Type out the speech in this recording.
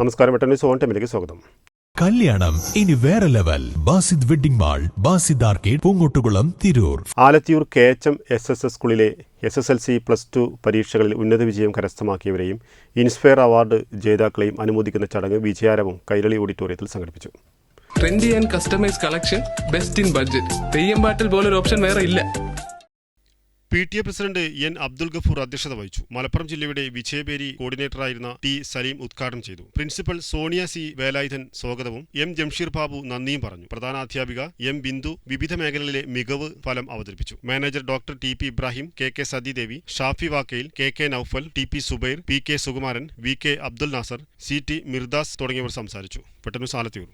നമസ്കാരം Vettan news on ടൈമിലേക്ക് സ്വാഗതം. കല്യാണം ഇനി വേറെ level. Basid wedding mall Basid arcade Poongottukulam Tirur. Alathiyur K H M S S S സ്കൂളിലെ S S L C plus two പരീക്ഷകളിൽ ഉന്നത വിജയം കരസ്ഥമാക്കിയവരെയും ഇൻസ്പയർ അവാർഡ് ജേതാക്കളെയും അനുമോദിക്കുന്ന ചടങ്ങ് വിജയാരവം കൈരളി ഓഡിറ്റോറിയത്തിൽ സംഘടിപ്പിച്ചു. Trendy and customise collection best in budget Theyyam പാട്ടിൽ പോലൊരു ഓപ്ഷൻ വേറെ ഇല്ല. P T A president N Abdul Gafoor അധ്യക്ഷത വഹിച്ചു. മലപ്പുറം ജില്ലയുടെ വിജയബേരി കോർഡിനേറ്ററായിരുന്ന ടി സലീം ഉദ്ഘാടനം ചെയ്തു. പ്രിൻസിപ്പൽ സോണിയ സി വേലായുധൻ സ്വാഗതവും എം ജംഷീർ ബാബു നന്ദിയും പറഞ്ഞു. പ്രധാന അധ്യാപിക എം ബിന്ദു വിവിധ മേഖലകളിലെ മികവ് ഫലം അവതരിപ്പിച്ചു. Manager doctor T P Ibrahim K K Sathidevi Shafi Vakkayil K K Noufal T P Subair P K Sukumaran V K Abdul Nasar C T Mirdas തുടങ്ങിയവർ സംസാരിച്ചു. പെട്ടെന്ന് സാലത്തിയൂർ.